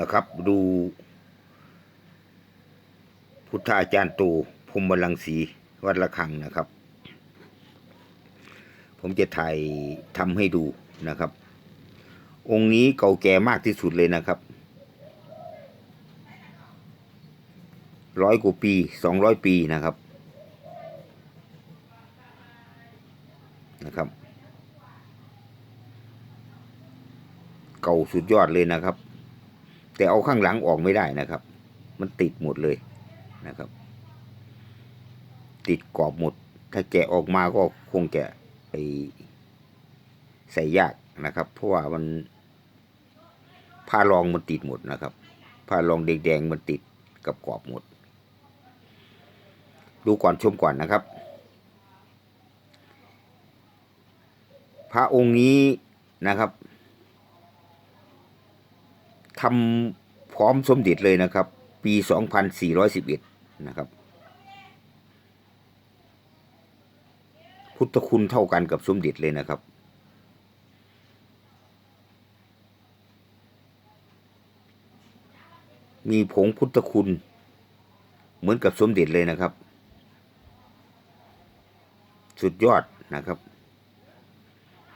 นะครับ ดู พุทธาจารย์ตูพรหมลังสีวัดระฆังนะครับ ผมจะถ่ายทำให้ดูนะครับ องค์นี้เก่าแก่มากที่สุดเลยนะครับร้อยกว่าปีสองร้อยปีนะครับนะครับ เก่าสุดยอดเลยนะครับ แต่เอาข้างหลังออกไม่ได้นะครับ มันติดหมดเลยนะครับ ติดกรอบหมด ถ้าแกะออกมาก็คงแกะไปใส่ยากนะครับ เพราะว่ามันผ้ารองมันติดหมดนะครับผ้ารองแดงๆมันติดกับกรอบหมด ดูก่อนชมก่อนนะครับ พระองค์นี้นะครับ ทำพร้อมสมเด็จเลยนะครับ ปี 2411 นะครับ พุทธคุณเท่ากันกับสมเด็จเลยนะครับ มีผงพุทธคุณ เหมือนกับสมเด็จเลยนะครับ สุดยอดนะครับ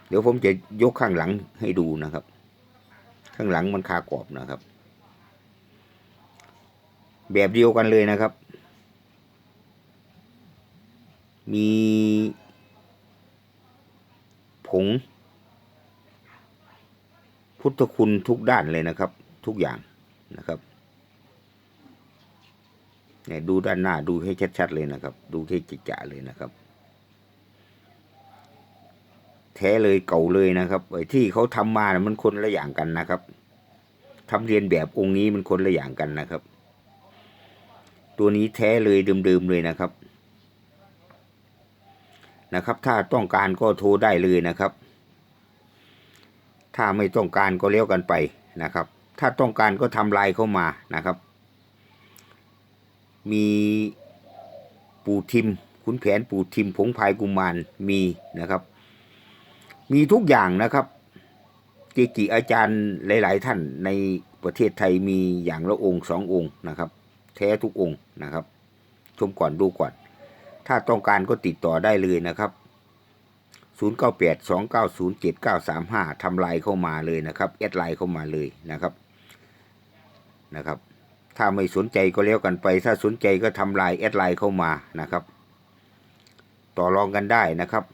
เดี๋ยวผมจะยกข้างหลังให้ดูนะครับ ข้างหลังมันคากรอบนะครับ แบบเดียวกันเลยนะครับ มีผง พุทธคุณทุกด้านเลยนะครับ ทุกอย่างนะครับเนี่ยดูด้านหน้าดูให้ชัด ๆ เลยนะครับ ดูให้จิจะเลยนะครับ แท้เลยเก่าเลยนะครับไอ้ที่เขาทำมานะมันคนละอย่างกันนะครับทำเรียนแบบองค์นี้มันคนละอย่างกันนะครับ ตัวนี้แท้เลยเดิมๆเลยนะครับ นะครับ ถ้าต้องการก็โทรได้เลยนะครับ ถ้าไม่ต้องการก็เลี้ยวกันไปนะครับ ถ้าต้องการก็ทำลายเข้ามานะครับ มีปูทิมขุนแผนปูทิมผงพายกุมารมีนะครับ มีทุกอย่างนะครับเกจิอาจารย์หลาย ๆ ท่านในประเทศไทยมีอย่างละองค์สององค์นะครับ แท้ทุกองค์นะครับ ชมก่อนดูก่อน ถ้าต้องการก็ติดต่อได้เลยนะครับ 0982907935ทำลายเข้ามาเลยนะครับแอดไลน์เข้ามาเลยนะครับนะครับ ถ้าไม่สนใจก็แล้วกันไป ถ้าสนใจก็ทำลายแอดไลน์เข้ามานะครับ ต่อรองกันได้นะครับ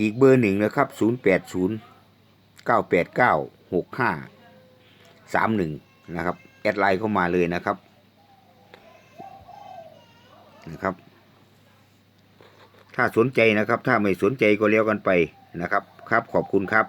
อีกเบอร์หนึ่งนะครับ 0 8 0 9 8 9 6 5 3 1 นะครับ แอดไลน์เข้ามาเลยนะครับ นะครับ ถ้าสนใจนะครับ ถ้าไม่สนใจก็เลี้ยวกันไปนะครับ ครับ ขอบคุณครับ